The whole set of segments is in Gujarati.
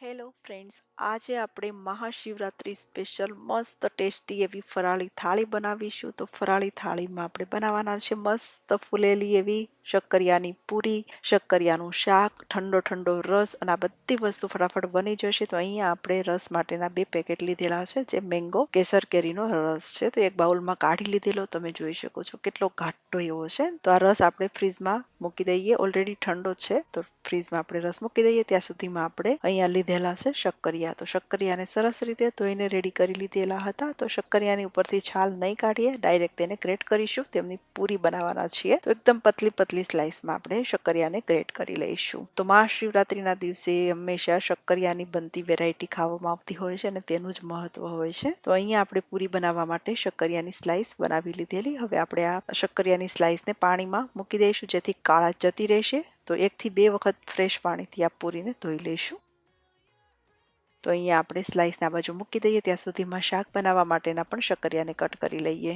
હેલો ફ્રેન્ડ્સ આજે આપણે મહાશિવરાત્રિ સ્પેશિયલ મસ્ત ટેસ્ટી એવી ફરાળી થાળી બનાવીશું. તો ફરાળી થાળીમાં આપણે બનાવવાના છે મસ્ત ફૂલેલી એવી શક્કરિયાની પૂરી, શક્કરિયાનું શાક, ઠંડો ઠંડો રસ અને આ બધી વસ્તુ ફટાફટ બની જશે. તો અહીંયા આપણે રસ માટેના બે પેકેટ લીધેલા છે, જે મેંગો કેસર કેરીનો રસ છે. તો એક બાઉલમાં કાઢી લીધેલો, તમે જોઈ શકો છો કેટલો ઘાટો એવો છે. તો આ રસ આપણે ફ્રીજમાં મૂકી દઈએ. ઓલરેડી ઠંડો છે, તો ફ્રીજમાં આપણે રસ મૂકી દઈએ. ત્યાં સુધીમાં આપણે અહીંયા લીધેલા છે શક્કરિયા. તો શક્કરિયાને સરસ રીતે ધોઈને રેડી કરી લીધેલા હતા. તો શક્કરિયાની ઉપરથી છાલ નહીં કાઢીએ. ડાયરેક્ટ તેને ગ્રેટ કરીશું. તેમની પૂરી બનાવવાના છીએ. તો એકદમ પતલી પતલી સ્લાઇસમાં આપણે શક્કરિયાને ગ્રેટ કરી લઈશું. તો મહાશિવરાત્રિના દિવસે હંમેશા શક્કરિયાની બનતી વેરાયટી ખાવામાં આવતી હોય છે અને તેનું જ મહત્વ હોય છે. તો અહીંયા આપણે પૂરી બનાવવા માટે શક્કરિયાની સ્લાઇસ બનાવી લીધેલી. હવે આપણે આ શક્કરિયાની સ્લાઇસને પાણીમાં મૂકી દઈશું જેથી કાળા જતી રહેશે. તો એકથી બે વખત ફ્રેશ પાણીથી આ પૂરીને ધોઈ લઈશું. તો અહીંયા આપણે સ્લાઇસના બાજુ મૂકી દઈએ, ત્યાં સુધીમાં શાક બનાવવા માટેના પણ શક્કરિયાને કટ કરી લઈએ.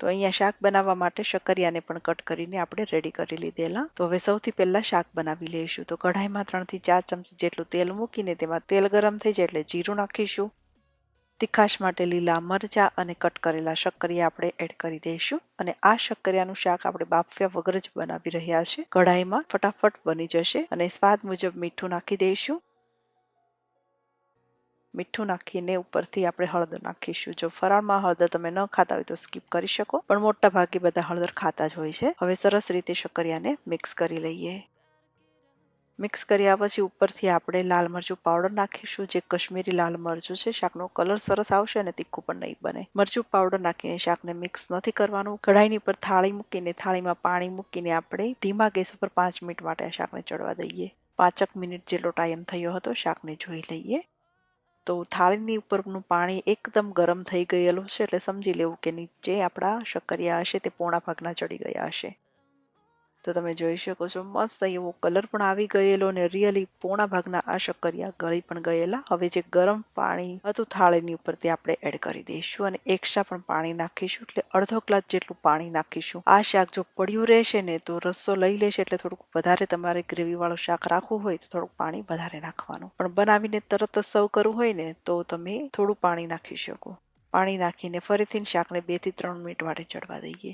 તો અહીંયા શાક બનાવવા માટે શક્કરિયાને પણ કટ કરીને આપણે રેડી કરી લીધેલા. તો હવે સૌથી પહેલાં શાક બનાવી લઈશું. તો કઢાઈમાં ત્રણથી ચાર ચમચી જેટલું તેલ મૂકીને તેમાં તેલ ગરમ થઈ જાય એટલે જીરું નાખીશું. તીખાશ માટે લીલા મરચાં અને કટ કરેલા શક્કરિયા આપણે એડ કરી દઈશું. અને આ શક્કરિયાનું શાક આપણે બાફ્યા વગર જ બનાવી રહ્યા છે. કઢાઈમાં ફટાફટ બની જશે અને સ્વાદ મુજબ મીઠું નાખી દઈશું. મીઠું નાખીને ઉપરથી આપણે હળદર નાખીશું. જો ફરાળમાં હળદર તમે ન ખાતા હોય તો સ્કીપ કરી શકો. પણ મોટા ભાગે બધા હળદર ખાતા જ હોય છે. હવે સરસ રીતે શક્કરિયાને મિક્સ કરી લઈએ. મિક્સ કર્યા પછી ઉપરથી આપણે લાલ મરચું પાવડર નાખીશું. જે કશ્મીરી લાલ મરચું છે, શાકનો કલર સરસ આવશે અને તીખું પણ નહીં બને. મરચું પાવડર નાખીને શાકને મિક્સ નથી કરવાનું. કઢાઈની પર થાળી મૂકીને, થાળીમાં પાણી મૂકીને આપણે ધીમા ગેસ ઉપર પાંચ મિનિટ માટે આ શાકને ચડવા દઈએ. પાંચક મિનિટ જેટલો ટાઈમ થયો હતો શાકને જોઈ લઈએ. તો થાળીની ઉપરનું પાણી એકદમ ગરમ થઈ ગયેલું છે, એટલે સમજી લેવું કે નીચે આપણા શક્કરિયા હશે તે પોણા ભાગના ચડી ગયા હશે. તો તમે જોઈ શકો છો, મસ્ત એવો કલર પણ આવી ગયેલો અને રિયલી પોણા ભાગના આ શક્કરિયા ગળી પણ ગયેલા. હવે જે ગરમ પાણી હતું થાળીની ઉપર તે આપણે એડ કરી દઈશું અને એક્સ્ટ્રા પણ પાણી નાખીશું, એટલે અડધો ગ્લાસ જેટલું પાણી નાખીશું. આ શાક જો પડ્યું રહેશે ને તો રસ્સો લઈ લેશે એટલે થોડુંક વધારે તમારે ગ્રેવીવાળું શાક રાખવું હોય તો થોડુંક પાણી વધારે નાખવાનું. પણ બનાવીને તરત જ સર્વ કરવું હોય ને તો તમે થોડું પાણી નાખી શકો. પાણી નાખીને ફરીથી શાકને બેથી ત્રણ મિનિટ માટે ચડવા દઈએ.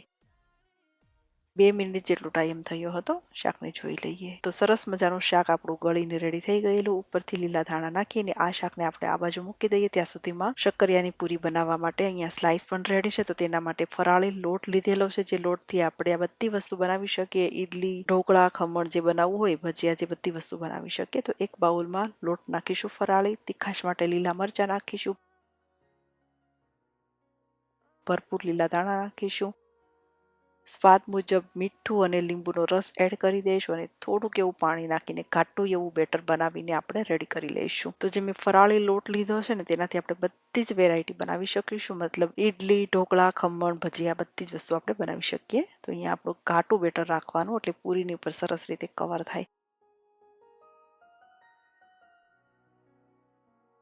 બે મિનિટ જેટલો ટાઈમ થયો હતો, શાકને જોઈ લઈએ. તો સરસ મજાનું શાક આપણું ગળીને રેડી થઈ ગયેલું. ઉપરથી લીલા ધાણા નાખીને આ શાકને આપણે આ બાજુ મૂકી દઈએ. ત્યાં સુધીમાં શક્કરિયાની પૂરી બનાવવા માટે અહીંયા સ્લાઇસ પણ રેડી છે. તો તેના માટે ફરાળી લોટ લીધેલો છે, જે લોટથી આપણે આ બધી વસ્તુ બનાવી શકીએ. ઈડલી, ઢોકળા, ખમણ જે બનાવવું હોય, ભજીયા જે બધી વસ્તુ બનાવી શકીએ. તો એક બાઉલમાં લોટ નાખીશું ફરાળી. તીખાશ માટે લીલા મરચાં નાખીશું. ભરપૂર લીલા દાણા નાખીશું. સ્વાદ મુજબ મીઠું અને લીંબુનો રસ એડ કરી દઈશું અને થોડુંક એવું પાણી નાખીને ઘાટું એવું બેટર બનાવીને આપણે રેડી કરી લઈશું. તો જે મેં ફરાળી લોટ લીધો છે ને તેનાથી આપણે બધી જ વેરાયટી બનાવી શકીશું. મતલબ ઈડલી, ઢોકળા, ખમણ, ભજીયા બધી જ વસ્તુ આપણે બનાવી શકીએ. તો અહીંયા આપણું ઘાટું બેટર રાખવાનું એટલે પૂરીની ઉપર સરસ રીતે કવર થાય.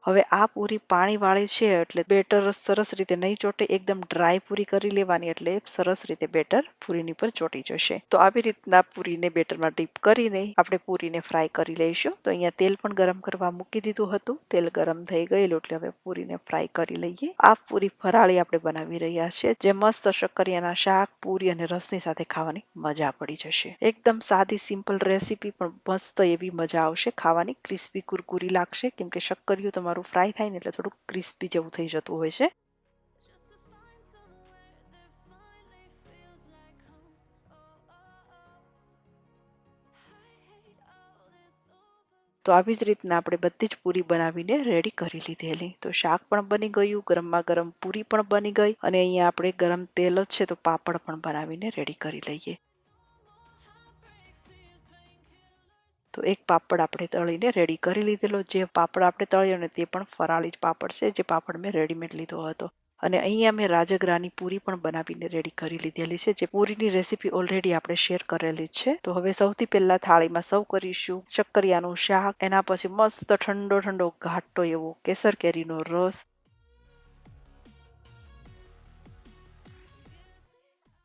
હવે આ પૂરી પાણીવાળી છે એટલે બેટર સરસ રીતે નહીં ચોટે, એકદમ ડ્રાય પૂરી કરી લેવાની એટલે સરસ રીતે બેટર પૂરીની પર ચોટી જશે. તો આવી રીતના પૂરીને બેટરમાં ડીપ કરીને આપણે પૂરીને ફ્રાય કરી લઈશું. તો અહીંયા તેલ પણ ગરમ કરવા મૂકી દીધું હતું. તેલ ગરમ થઈ ગયેલું એટલે હવે પૂરીને ફ્રાય કરી લઈએ. આ પૂરી ફરાળી આપણે બનાવી રહ્યા છીએ. જે મસ્ત શક્કરિયાના શાક, પૂરી અને રસની સાથે ખાવાની મજા પડી જશે. એકદમ સાદી સિમ્પલ રેસીપી પણ મસ્ત એવી મજા આવશે. ખાવાની ક્રિસ્પી, કુરકુરી લાગશે. કેમ કે શક્કરિયું તમારું તમારું ફ્રાય થાય ને એટલે થોડુંક ક્રિસ્પી જેવું થઈ જતું હોય છે. તો આવી જ રીતના આપણે બધી જ પૂરી બનાવીને રેડી કરી લીધેલી. તો શાક પણ બની ગયું ગરમમાં ગરમ પૂરી પણ બની ગઈ અને અહીંયા આપણે ગરમ તેલ જ છે તો પાપડ પણ બનાવીને રેડી કરી લઈએ. તો એક પાપડ આપણે તળીને રેડી કરી લીધેલો. જે પાપડ આપણે તળ્યો ને તે પણ ફરાળી જ પાપડ છે, જે પાપડ મેં રેડીમેડ લીધો હતો. અને અહીંયા મેં રાજગરાની પૂરી પણ બનાવીને રેડી કરી લીધેલી છે, જે પૂરીની રેસીપી ઓલરેડી આપણે શેર કરેલી છે. તો હવે સૌથી પહેલા થાળીમાં સૌ કરીશું. શક્કરિયાનું શાક, એના પછી મસ્ત ઠંડો ઠંડો ઘાટો એવો કેસર કેરીનો રસ.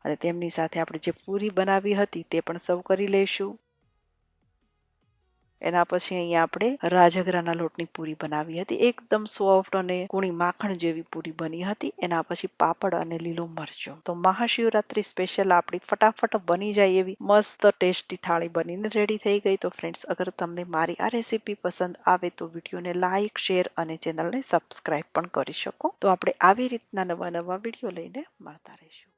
અને તેમની સાથે આપણે જે પૂરી બનાવી હતી તે પણ સર્વ કરી લઈશું. એના પછી અહીંયા આપણે રાજગરાના લોટની પૂરી બનાવી હતી. એકદમ સોફ્ટ અને કુણી માખણ જેવી પૂરી બની હતી. એના પછી પાપડ અને લીલો મરચો. તો મહાશિવરાત્રી સ્પેશિયલ આપણી ફટાફટ બની જાય એવી મસ્ત ટેસ્ટી થાળી બનીને રેડી થઈ ગઈ. તો ફ્રેન્ડ્સ અગર તમને મારી આ રેસીપી પસંદ આવે તો વિડીયોને લાઇક શેર અને ચેનલને સબસ્ક્રાઇબ પણ કરી શકો. તો આપણે આવી રીતના નવા નવા વીડિયો લઈને મળતા રહીશું.